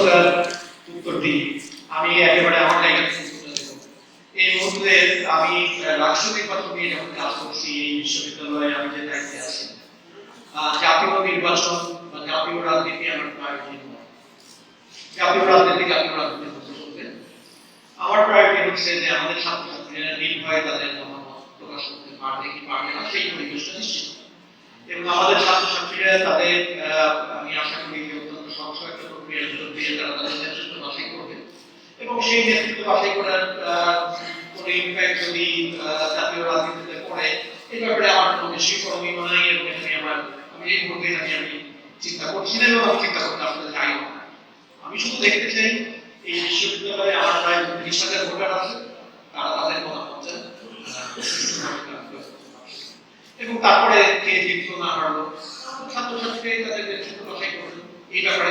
প্রশ্নটার উত্তর দিই। আমি একেবারে আমার দেব। এই মুহূর্তে আমি রাষ্ট্র নির্বাচন নিয়ে যখন কাজ করছি, এই বিশ্ববিদ্যালয়ে আমি যে দায়িত্বে আছি জাতীয় নির্বাচন বা জাতীয় রাজনীতি আমার প্রায়োরিটি নয়। জাতীয় রাজনীতি জাতীয় রাজনীতি হতে চলবে আমার প্রায়োরিটি হচ্ছে যে আমাদের ছাত্রছাত্রীরা নির্ভয়ে তাদের মতামত প্রকাশ করতে পারবে কি পারবে না, সেই পরিবেশটা নিশ্চিত। এবং আমাদের ছাত্রছাত্রীরা তাদের আমি আশা করি তারা তাদের নেতৃত্ব বাছাই করবে এবং সেই নেতৃত্ব বাছাই করার কোনো ইম্প্যাক্ট যদি জাতীয় রাজনীতিতে পড়ে এই ব্যাপারে আমার কোনো বেশি করণীয় নাই, এবং এখানে আমার আমি এই মুহূর্তে আমি চিন্তা করছি না, এবং চিন্তা করতে না আমি শুধু দেখতে চাই, এই বিশ্ববিদ্যালয়ে আমার প্রায় হাজার ভোটার আছে, তারা তাদের। এবং তারপরে কে না হারলো তাদের নেতৃত্ব বাছাই করবে, এই ব্যাপারে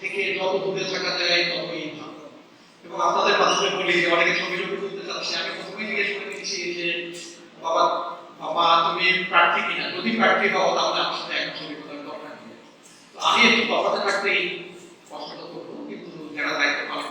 থেকে যত দূরে থাকা যায়, ততই এবং আপনাদের মাধ্যমে বলি যে অনেকে ছবি ছবি করতে চাচ্ছে, আমি প্রথমেই জিজ্ঞেস করে নিচ্ছি যে, বাবা বাবা, তুমি প্রার্থী কিনা? যদি প্রার্থী হও, তাহলে আমার সাথে একটা ছবি দরকার আমি একটু বাবাতে থাকতেই কষ্টটা করব কিন্তু যারা দায়িত্ব পালন